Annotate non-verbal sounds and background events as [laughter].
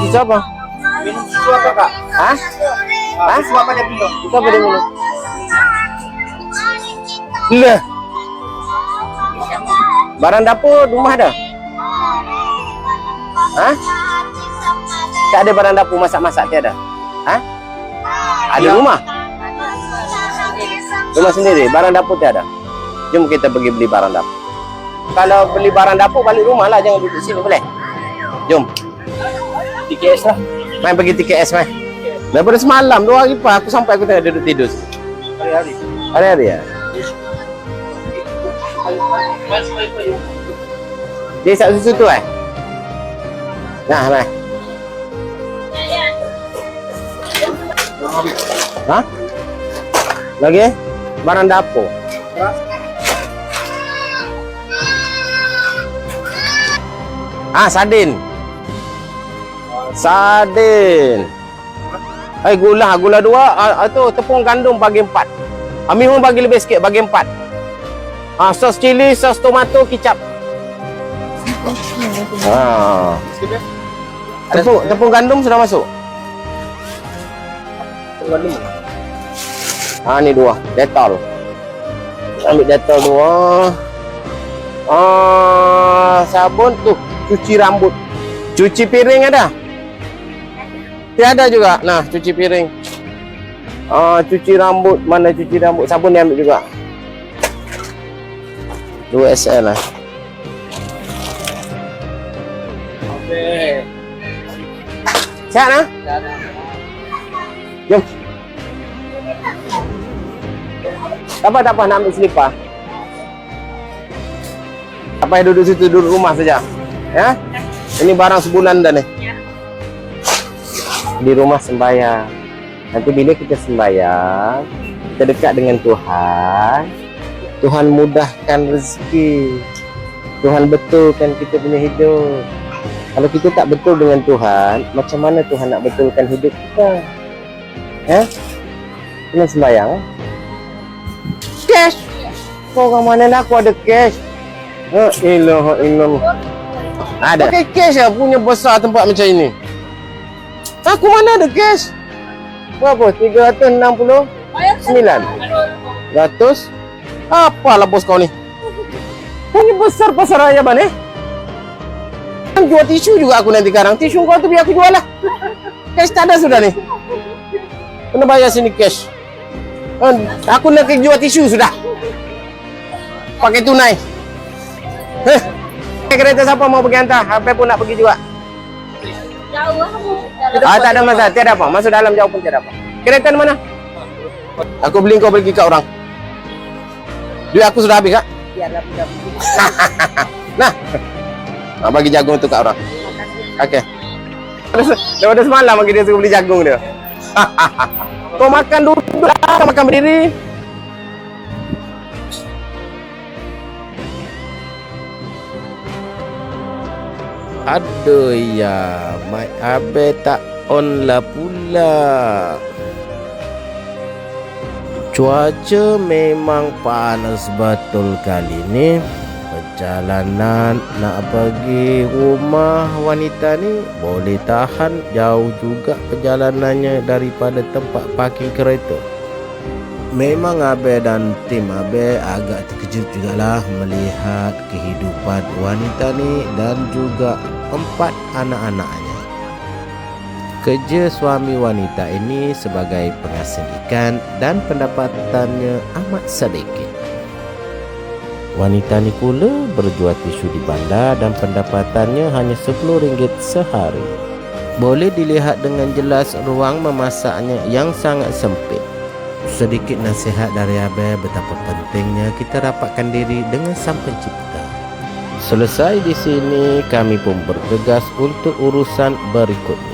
susu apa? Minum susu apa kak? Hah? Ah, susu apa dia minum? Apa dia minum? Lah. Barang dapur rumah ada? Hah? Tak ada barang dapur masak-masak tiada? Hah? Ada rumah? Rumah sendiri, barang dapur tiada. Jom kita pergi beli barang dapur. Kalau beli barang dapur balik rumah lah, jangan duduk sini boleh? Jom. TKS lah. Main pergi TKS main. Daripada semalam dua hari pak aku sampai aku tengah duduk tidur. Hari-hari. Hari-hari ya. Dia isap susu tu eh? Nah, mai. Ha? Lagi? Barang dapur. Ah, sardin. Sardin. Eh gula, gula dua, ah, ah, tu tepung gandum bagi empat. Ami pun bagi lebih sikit, bagi empat. Ah, sos cili, sos tomato, kicap. Ah. Tepung, tepung gandum sudah masuk. Ah, ni dua, detol. Ambil detol dua. Ah, sabun tu, cuci rambut. Cuci piring ada? Tiada juga. Nah, cuci piring. Ah, cuci rambut. Mana cuci rambut? Sabun ni ambil juga. 2 SL lah. Okey. Sihat nah? Jom. Tak apa, tak apa. Nak ambil selipar. Tak payah duduk situ, duduk rumah saja. Ya? Ini barang sebulan dah ni. Di rumah sembahyang. Nanti bila kita sembahyang, kita dekat dengan Tuhan. Tuhan mudahkan rezeki. Tuhan betulkan kita punya hidup. Kalau kita tak betul dengan Tuhan, macam mana Tuhan nak betulkan hidup kita? Ya? Kena sembahyang. eh? Cash. Kau orang mana nak aku ada cash? Ha, ilah, ilah. Ada. Pakai cash lah punya besar tempat macam ini. Aku mana ada cash? Berapa? 369? Ratus? Apalah bos kau ni? Punya besar pasar raya ban eh? Kan jual tisu juga aku nanti sekarang. Tisu kau tu biar aku jual lah. Cash tak ada sudah ni. Kena bayar sini cash. Kan, Aku nak jual tisu sudah. Pakai tunai. Eh, kereta siapa mau pergi hantar? HP pun nak pergi juga. Jauh lah. Ah, tak ada masalah. Tiada apa. Masuk dalam jauh pun tiada apa. Kereta mana? Aku beli kau pergi ke orang. Duit aku sudah habis kak. Biarlah budak [laughs] Nah. Ah, bagi jagung tu kat orang. Okey. Daripada semalam lagi dia suruh beli jagung dia. [laughs] Kau makan duduk lah, makan berdiri. Aduh ya, mai abe tak on lah pula. Cuaca memang panas betul kali ni. Perjalanan nak pergi rumah wanita ni boleh tahan jauh juga perjalanannya daripada tempat parking kereta. Memang Abe dan tim Abe agak terkejut jugalah melihat kehidupan wanita ni dan juga empat anak-anaknya. Kerja suami wanita ini sebagai pengasing ikan dan pendapatannya amat sedikit. Wanita ni pula berjual tisu di bandar dan pendapatannya hanya RM10 sehari. Boleh dilihat dengan jelas ruang memasaknya yang sangat sempit. Sedikit nasihat dari Abel betapa pentingnya kita rapatkan diri dengan Sang Pencipta. Selesai di sini, kami pun bergegas untuk urusan berikutnya.